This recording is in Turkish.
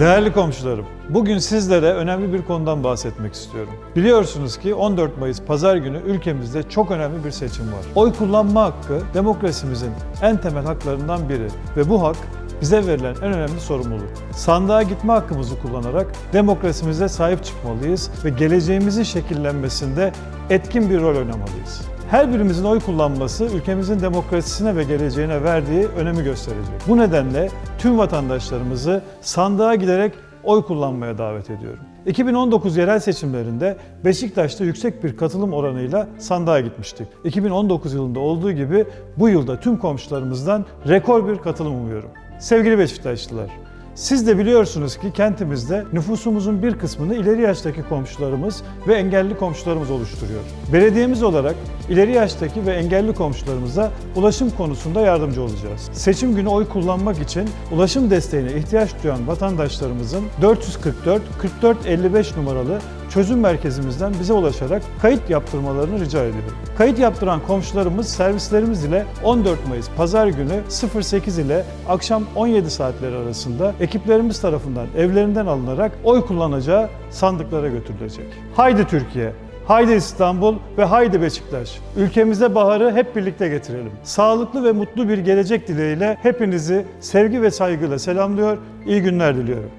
Değerli komşularım, bugün sizlere önemli bir konudan bahsetmek istiyorum. Biliyorsunuz ki 14 Mayıs Pazar günü ülkemizde çok önemli bir seçim var. Oy kullanma hakkı demokrasimizin en temel haklarından biri ve bu hak bize verilen en önemli sorumluluk. Sandığa gitme hakkımızı kullanarak demokrasimize sahip çıkmalıyız ve geleceğimizin şekillenmesinde etkin bir rol oynamalıyız. Her birimizin oy kullanması ülkemizin demokrasisine ve geleceğine verdiği önemi gösterecek. Bu nedenle tüm vatandaşlarımızı sandığa giderek oy kullanmaya davet ediyorum. 2019 yerel seçimlerinde Beşiktaş'ta yüksek bir katılım oranıyla sandığa gitmiştik. 2019 yılında olduğu gibi bu yılda tüm komşularımızdan rekor bir katılım umuyorum. Sevgili Beşiktaşlılar, siz de biliyorsunuz ki kentimizde nüfusumuzun bir kısmını ileri yaştaki komşularımız ve engelli komşularımız oluşturuyor. Belediyemiz olarak ileri yaştaki ve engelli komşularımıza ulaşım konusunda yardımcı olacağız. Seçim günü oy kullanmak için ulaşım desteğine ihtiyaç duyan vatandaşlarımızın 444 44 55 numaralı çözüm merkezimizden bize ulaşarak kayıt yaptırmalarını rica ediyorum. Kayıt yaptıran komşularımız servislerimiz ile 14 Mayıs Pazar günü 08 ile akşam 17 saatleri arasında ekiplerimiz tarafından evlerinden alınarak oy kullanacağı sandıklara götürülecek. Haydi Türkiye! Haydi İstanbul ve haydi Beşiktaş. Ülkemize baharı hep birlikte getirelim. Sağlıklı ve mutlu bir gelecek dileğiyle hepinizi sevgi ve saygıyla selamlıyor, iyi günler diliyorum.